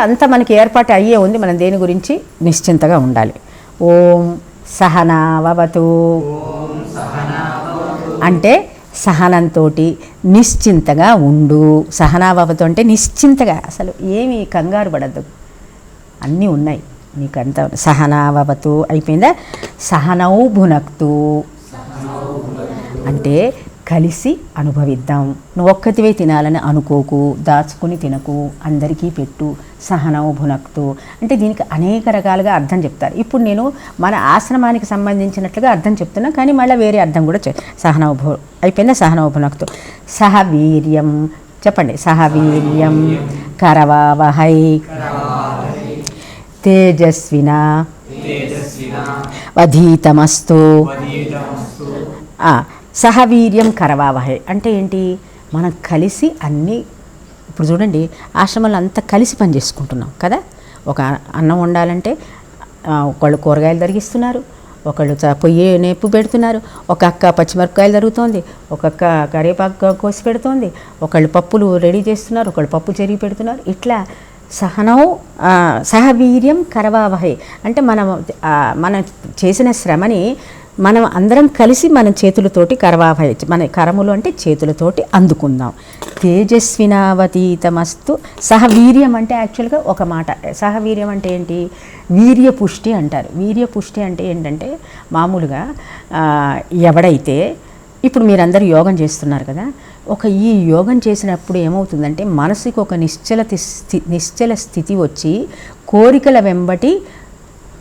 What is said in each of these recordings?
అంతా మనకి ఏర్పాటు అయ్యే ఉంది. మనం దేని గురించి? నిశ్చింతగా ఉండాలి. ఓం సహనావతు అంటే సహనంతో నిశ్చింతగా ఉండు. సహనావతు అంటే నిశ్చింతగా. అసలు ఏమి కంగారు పడద్దు. అన్నీ ఉన్నాయి. నీకు అంత సహనావతు అయిపోయిందా? సహనౌ భునక్తు. అంటే కలిసి అనుభవిద్దాం. నువ్వు ఒక్కతివే తినాలని అనుకోకు దాచుకుని తినకు అందరికీ పెట్టు సహనవు భునక్తు. అంటే దీనికి అనేక రకాలుగా అర్థం చెప్తారు. ఇప్పుడు నేను మన ఆశ్రమానికి సంబంధించినట్లుగా అర్థం చెప్తున్నా కానీ మళ్ళీ వేరే అర్థం కూడా చె సహనవు భు అయిపోయిందా? సహనవు భునక్తు. సహ వీర్యం చెప్పండి. సహ వీర్యం కరవావహై తేజస్వినా వధీతమస్తు. సహవీర్యం కరవావహే. అంటే ఏంటి? మనం కలిసి అన్నీ ఇప్పుడు చూడండి ఆశ్రమంలో అంతా కలిసి పని చేసుకుంటున్నాం కదా? ఒక అన్నం వండాలంటే ఒకళ్ళు కూరగాయలు తరిగిస్తున్నారు ఒకళ్ళు పొయ్యి నేపు పెడుతున్నారు ఒక అక్క పచ్చిమిరపకాయలు తరుగుతోంది ఒక అక్క కరివేపాకు కోసి పెడుతోంది ఒకళ్ళు పప్పులు రెడీ చేస్తున్నారు ఒకళ్ళు పప్పు చెరిగి పెడుతున్నారు. ఇట్లా సహనం సహవీర్యం కరవావహే. అంటే మనం మనం చేసిన శ్రమని మనం అందరం కలిసి మన చేతులతోటి కరవావహే మన కరములు అంటే చేతులతోటి అందుకుందాం. తేజస్వినావతీతమస్తు. సహవీర్యం అంటే యాక్చువల్గా ఒక మాట. సహవీర్యం అంటే ఏంటి? వీర్య పుష్టి అంటారు. వీర్య పుష్టి అంటే ఏంటంటే మామూలుగా ఎవడైతే ఇప్పుడు మీరందరూ యోగం చేస్తున్నారు కదా ఒక ఈ యోగం చేసినప్పుడు ఏమవుతుందంటే మనసుకు ఒక నిశ్చల స్థి నిశ్చల స్థితి వచ్చి కోరికల వెంబటి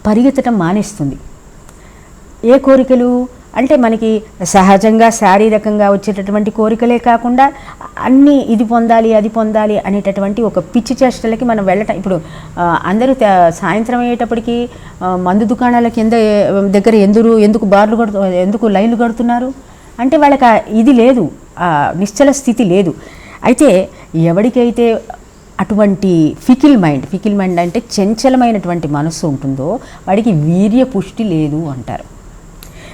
పరిగెత్తడం మానేస్తుంది. ఏ కోరికలు? అంటే మనకి సహజంగా శారీరకంగా వచ్చేటటువంటి కోరికలే కాకుండా అన్నీ ఇది పొందాలి అది పొందాలి అనేటటువంటి ఒక పిచ్చి చేష్టలకి మనం వెళ్ళటం. ఇప్పుడు అందరూ సాయంత్రం అయ్యేటప్పటికి మందు దుకాణాల కింద దగ్గర ఎందురు ఎందుకు బార్లు కడుతు ఎందుకు లైన్లు కడుతున్నారు? అంటే వాళ్ళకి ఇది లేదు. నిశ్చల స్థితి లేదు. అయితే ఎవరికైతే అటువంటి ఫికిల్ మైండ్ ఫికిల్ మైండ్ అంటే చంచలమైనటువంటి మనస్సు ఉంటుందో వాడికి వీర్య పుష్టి లేదు అంటారు.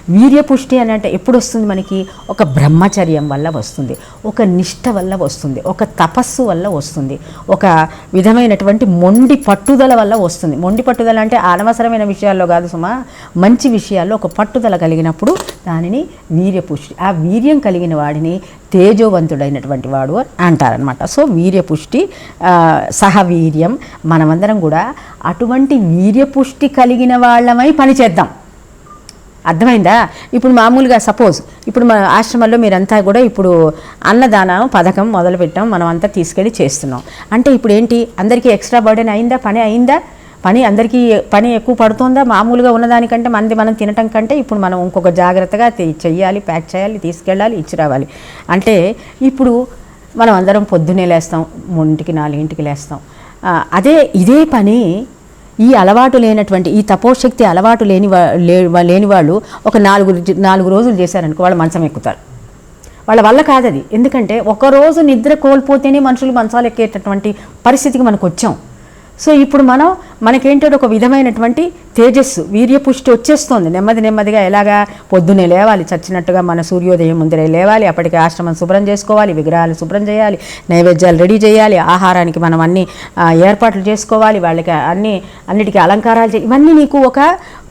వీర్యపుష్టి అని అంటే ఎప్పుడు వస్తుంది మనకి? ఒక బ్రహ్మచర్యం వల్ల వస్తుంది. ఒక నిష్ట వల్ల వస్తుంది. ఒక తపస్సు వల్ల వస్తుంది. ఒక విధమైనటువంటి మొండి పట్టుదల వల్ల వస్తుంది. మొండి పట్టుదల అంటే అనవసరమైన విషయాల్లో కాదు సుమా. మంచి విషయాల్లో ఒక పట్టుదల కలిగినప్పుడు దానిని వీర్యపుష్టి. ఆ వీర్యం కలిగిన వాడిని తేజోవంతుడైనటువంటి వాడు అంటారనమాట సో వీర్యపుష్టి సహవీర్యం మనమందరం కూడా అటువంటి వీర్యపుష్టి కలిగిన వాళ్ళమై పనిచేద్దాం. అర్థమైందా? ఇప్పుడు మామూలుగా సపోజ్ ఇప్పుడు మన ఆశ్రమంలో మీరంతా కూడా ఇప్పుడు అన్నదానం పథకం మొదలుపెట్టాం మనం అంతా తీసుకెళ్ళి చేస్తున్నాం. అంటే ఇప్పుడు ఏంటి అందరికీ ఎక్స్ట్రా బర్డెన్ అయిందా? పని అయిందా? పని అందరికీ పని ఎక్కువ పడుతుందా? మామూలుగా ఉన్నదానికంటే మనది మనం తినటం కంటే ఇప్పుడు మనం ఇంకొక జాగ్రత్తగా చెయ్యాలి ప్యాక్ చేయాలి తీసుకెళ్ళాలి ఇచ్చి రావాలి. అంటే ఇప్పుడు మనం అందరం పొద్దున్నే లేస్తాం మూడింటికి నాలుగింటికి లేస్తాం. అదే ఇదే పని ఈ అలవాటు లేనటువంటి ఈ తపోశక్తి అలవాటు లేని వా- లేని వాళ్ళు ఒక నాలుగు నాలుగు రోజులు చేశారనుకో వాళ్ళు మంచం ఎక్కుతారు. వాళ్ళ వల్ల కాదది. ఎందుకంటే ఒకరోజు నిద్ర కోల్పోతేనే మనుషులు మంచాలు ఎక్కేటటువంటి పరిస్థితికి మనకు వచ్చాం సో ఇప్పుడు మనం మనకేంటంటే ఒక విధమైనటువంటి తేజస్సు వీర్యపుష్టి వచ్చేస్తుంది. నెమ్మది నెమ్మదిగా ఎలాగా పొద్దున్నే లేవాలి చచ్చినట్టుగా మన సూర్యోదయం ముందరే లేవాలి అప్పటికి ఆశ్రమం శుభ్రం చేసుకోవాలి విగ్రహాలు శుభ్రం చేయాలి నైవేద్యాలు రెడీ చేయాలి ఆహారానికి మనం అన్ని ఏర్పాట్లు చేసుకోవాలి వాళ్ళకి అన్ని అన్నిటికీ అలంకారాలు చే ఇవన్నీ నీకు ఒక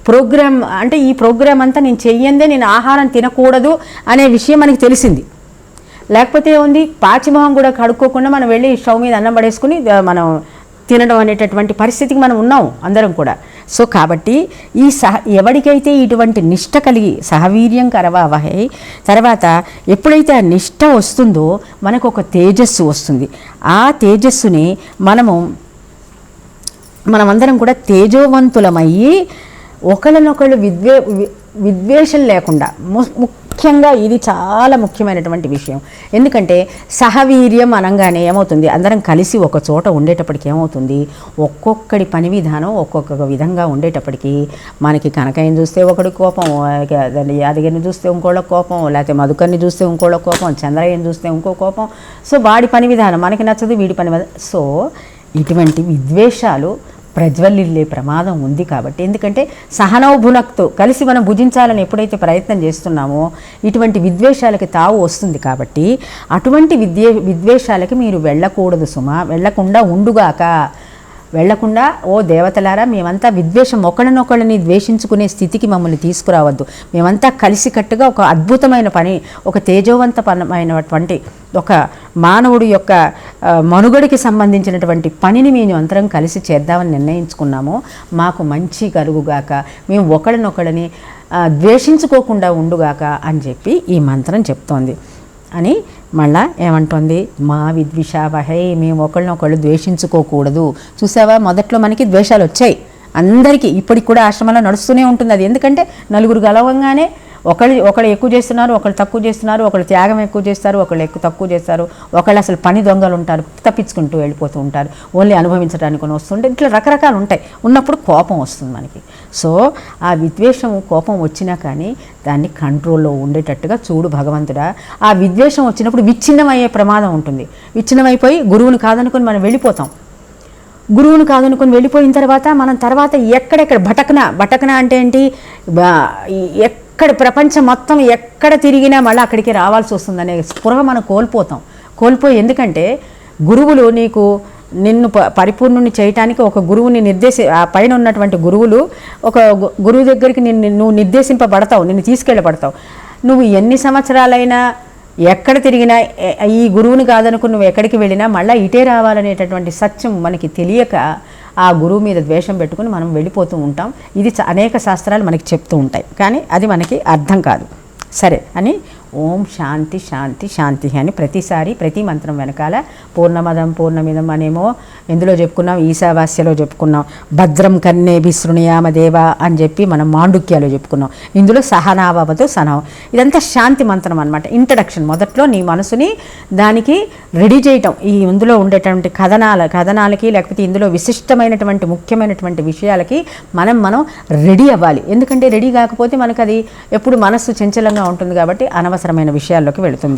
ప్రోగ్రామ్ అంటే ఈ ప్రోగ్రామ్ అంతా నేను చెయ్యందే నేను ఆహారం తినకూడదు అనే విషయం మనకి తెలిసింది. లేకపోతే ఏముంది? పాచిమొహం కూడా కడుక్కోకుండా మనం వెళ్ళి స్టవ్ మీద అన్నం పడేసుకుని మనం తినడం అనేటటువంటి పరిస్థితికి మనం ఉన్నాం అందరం కూడా. సో కాబట్టి ఈ సహ ఎవరికైతే ఇటువంటి నిష్ట కలిగి సహవీర్యం కరవావహై తర్వాత ఎప్పుడైతే ఆ నిష్ట వస్తుందో మనకు ఒక తేజస్సు వస్తుంది. ఆ తేజస్సుని మనము మనమందరం కూడా తేజోవంతులమయ్యి ఒకళ్ళనొకళ్ళు విద్వే విద్వేషం లేకుండా ము- ముఖ్యంగా ఇది చాలా ముఖ్యమైనటువంటి విషయం. ఎందుకంటే సహవీర్యం అనగానే ఏమవుతుంది? అందరం కలిసి ఒక చోట ఉండేటప్పటికి ఏమవుతుంది? ఒక్కొక్కడి పని విధానం ఒక్కొక్క విధంగా ఉండేటప్పటికి మనకి కనకయ్యని చూస్తే ఒకడి కోపం యాదగిరిని చూస్తే ఇంకోళ్ళ కోపం లేకపోతే మధుకర్ని చూస్తే ఇంకోళ్ళ కోపం చంద్రయ్యని చూస్తే ఇంకో కోపం. సో వాడి పని విధానం మనకి నచ్చదు వీడి పని విధానం. సో ఇటువంటి విద్వేషాలు ప్రజ్వల్లిల్లే ప్రమాదం ఉంది కాబట్టి. ఎందుకంటే సహనౌభునక్తో కలిసి మనం భుజించాలని ఎప్పుడైతే ప్రయత్నం చేస్తున్నామో ఇటువంటి విద్వేషాలకి తావు వస్తుంది కాబట్టి అటువంటి విద్వే విద్వేషాలకి మీరు వెళ్ళకూడదు సుమా. వెళ్ళకుండా ఉండుగాక వెళ్ళకుండా ఓ దేవతలారా మేమంతా విద్వేషం ఒకళ్ళనొకళ్ళని ద్వేషించుకునే స్థితికి మమ్మల్ని తీసుకురావద్దు. మేమంతా కలిసికట్టుగా ఒక అద్భుతమైన పని ఒక తేజోవంతమైనటువంటి ఒక మానవుడి యొక్క మనుగడికి సంబంధించినటువంటి పనిని మేము అంతరం కలిసి చేద్దామని నిర్ణయించుకున్నాము. మాకు మంచి కలుగుగాక మేము ఒకళ్ళనొకళ్ళని ద్వేషించుకోకుండా ఉండుగాక అని చెప్పి ఈ మంత్రం చెప్తోంది. అని మళ్ళా ఏమంటుంది? మా విద్విషావహై మేము ఒకళ్ళనొకళ్ళు ద్వేషించుకోకూడదు. చూసావా? మొదట్లో మనకి ద్వేషాలు వచ్చాయి అందరికీ ఇప్పటికి కూడా ఆశ్రమంలో నడుస్తూనే ఉంటుంది అది. ఎందుకంటే నలుగురు గలవంగానే ఒకళ్ళు ఒకళ్ళు ఎక్కువ చేస్తున్నారు ఒకళ్ళు తక్కువ చేస్తున్నారు ఒకళ్ళు త్యాగం ఎక్కువ చేస్తారు ఒకళ్ళు ఎక్కువ తక్కువ చేస్తారు. ఒకళ్ళు అసలు పని దొంగలు ఉంటారు తప్పించుకుంటూ వెళ్ళిపోతూ ఉంటారు. ఓన్లీ అనుభవించడానికి వస్తుంటే ఇట్లా రకరకాలు ఉంటాయి. ఉన్నప్పుడు కోపం వస్తుంది మనకి. సో ఆ విద్వేషం కోపం వచ్చినా కానీ దాన్ని కంట్రోల్లో ఉండేటట్టుగా చూడు భగవంతుడా. ఆ విద్వేషం వచ్చినప్పుడు విచ్ఛిన్నమయ్యే ప్రమాదం ఉంటుంది. విచ్ఛిన్నమైపోయి గురువుని కాదనుకొని మనం వెళ్ళిపోతాం. గురువుని కాదనుకొని వెళ్ళిపోయిన తర్వాత మనం తర్వాత ఎక్కడెక్కడ భటకన భటకన అంటే ఏంటి? ఎక్కడ ప్రపంచం మొత్తం ఎక్కడ తిరిగినా మళ్ళీ అక్కడికి రావాల్సి వస్తుందనే స్పృహ మనం కోల్పోతాం. కోల్పోయి ఎందుకంటే గురువులు నీకు నిన్ను ప- పరిపూర్ణుని చేయటానికి ఒక గురువుని నిర్దేశి ఆ పైన ఉన్నటువంటి గురువులు ఒక గురువు దగ్గరికి నిన్ను నువ్వు నిర్దేశింపబడతావు నిన్ను తీసుకెళ్ళబడతావు. నువ్వు ఎన్ని సంవత్సరాలైనా ఎక్కడ తిరిగినా ఈ గురువుని కాదనుకుని నువ్వు ఎక్కడికి వెళ్ళినా మళ్ళీ ఇటే రావాలనేటటువంటి సత్యం మనకి తెలియక ఆ గురువు మీద ద్వేషం పెట్టుకుని మనం వెళ్ళిపోతూ ఉంటాం. ఇది అనేక శాస్త్రాలు మనకి చెప్తూ ఉంటాయి. కానీ అది మనకి అర్థం కాదు. సరే అని ఓం శాంతి శాంతి శాంతి అని ప్రతిసారి ప్రతి మంత్రం వెనకాల పూర్ణమదం పూర్ణమిదం అనేమో ఎందులో చెప్పుకున్నాం? ఈశావాస్యలో చెప్పుకున్నాం. భద్రం కన్నే విశృణయామ దేవ అని చెప్పి మనం మాండుక్యాలో చెప్పుకున్నాం. ఇందులో సహనాభవతో సనవం ఇదంతా శాంతి మంత్రం అనమాట ఇంట్రడక్షన్. మొదట్లో నీ మనసుని దానికి రెడీ చేయటం. ఈ ఇందులో ఉండేటువంటి కథనాల కథనాలకి లేకపోతే ఇందులో విశిష్టమైనటువంటి ముఖ్యమైనటువంటి విషయాలకి మనం మనం రెడీ అవ్వాలి. ఎందుకంటే రెడీ కాకపోతే మనకు అది ఎప్పుడు మనస్సు చంచలంగా ఉంటుంది కాబట్టి అనవసరం. అనవసరమైన విషయాల్లోకి వెళుతుంది.